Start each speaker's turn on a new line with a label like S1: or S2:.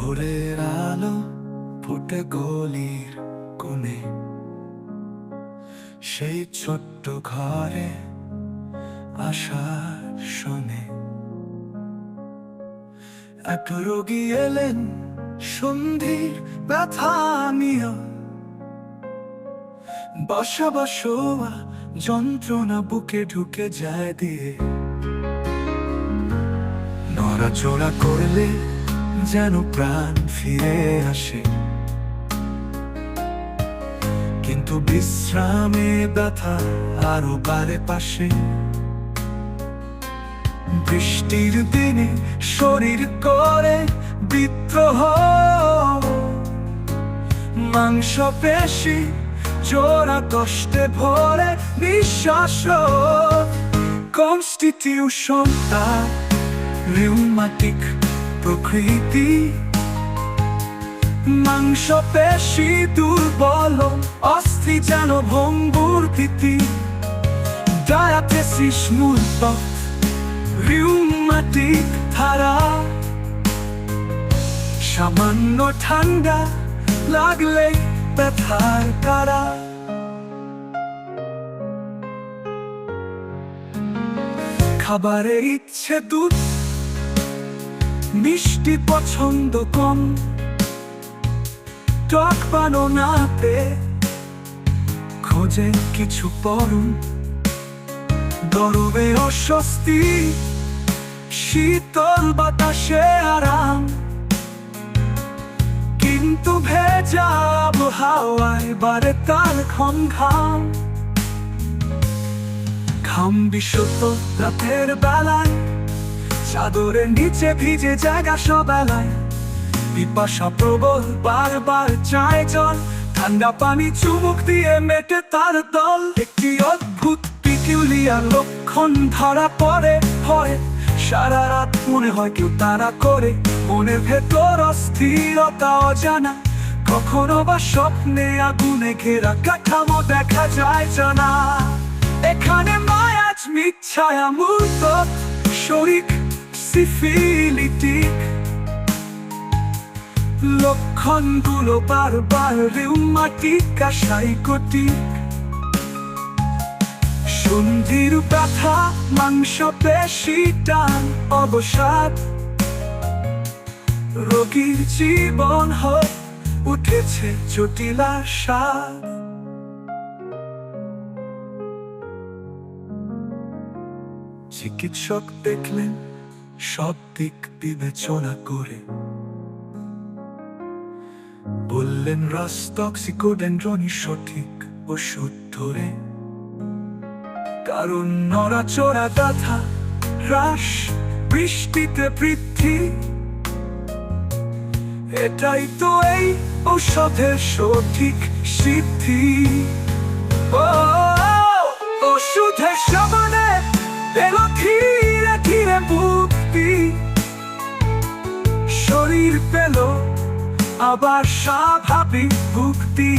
S1: ভোরের আলো ফুটে গলির কোণে। সেই ছোট্ট ঘরে আশার শোনে এক রোগী এলেন, সন্ধির ব্যথা নিয়ে। বসা বসোয়া যন্ত্রণা বুকে ঢুকে যায় দিয়ে। নড়াচড়া করলে যেন প্রাণ ফিরে আসে। কিন্তু বিশ্রামে ব্যথা আরও বারে পাশে। বৃষ্টির দিনে শরীর করে বিদ্রোহ। মাংস পেশি জোড়া কষ্টে ভরে নিঃশ্বাস। কনস্টিটিউশন তার রিউমাটিক প্রকৃতি। মাংস পেশি, দুর্বল, অস্থি যেন ভঙ্গুর তিথি ডায়াবেটিস মূল রিউমাটিক ধারা। সামান্য ঠান্ডা লাগলে ব্যথার কারা। খাবারের ইচ্ছে দুধ মিষ্টি পছন্দ কম। টক বানাতে খোঁজে কিছু পরম। দরবে অস্বস্তি, শীতল বাতাসে আরাম। কিন্তু ভেজা আবহাওয়ায় বারে তার ঘম ঘাম ঘাম বিশুদ্ধ রাতের বেলায় চাদরের নিচে ভিজে জায়গা সবেলায় পিপাসা প্রবল, বারবার চায় জল। ঠান্ডা পানি চুমুক দিয়ে মেটে তার দল। একটি অদ্ভুত পিকিউলিয়ার লক্ষণ ধরা পড়ে হয় সারা রাত মনে হয় কেউ তারা করে। মনের ভেতর অস্থিরতা অজানা। কখনো বা স্বপ্নে আগুনে ঘেরা কাঠামো দেখা যায় জানা। এখানে মায়াজ মিথ্ছায়া মূর্ত শরিক সিফিলিটিক। লক্ষণগুলো বারবার রিউমাটিক সাইকোটিক সন্ধির ব্যথা, মাংস, পেশি, টান, অবসাদ। রোগীর জীবন হয় উঠেছে জটিলা সাদ চিকিৎসক দেখলেন সব দিক বিবেচনা করে। বললেন রস্তক্সিকোডেন্ড্রনি সঠিক ওষুধ ধরে কারণ নড়াচড়া ব্যথা হ্রাস, বৃষ্টিতে বৃদ্ধি। এটাই তো এই ঔষধের সঠিক সিদ্ধি। ও শরীর পেল আবার স্বাভাবিক ভুক্তি।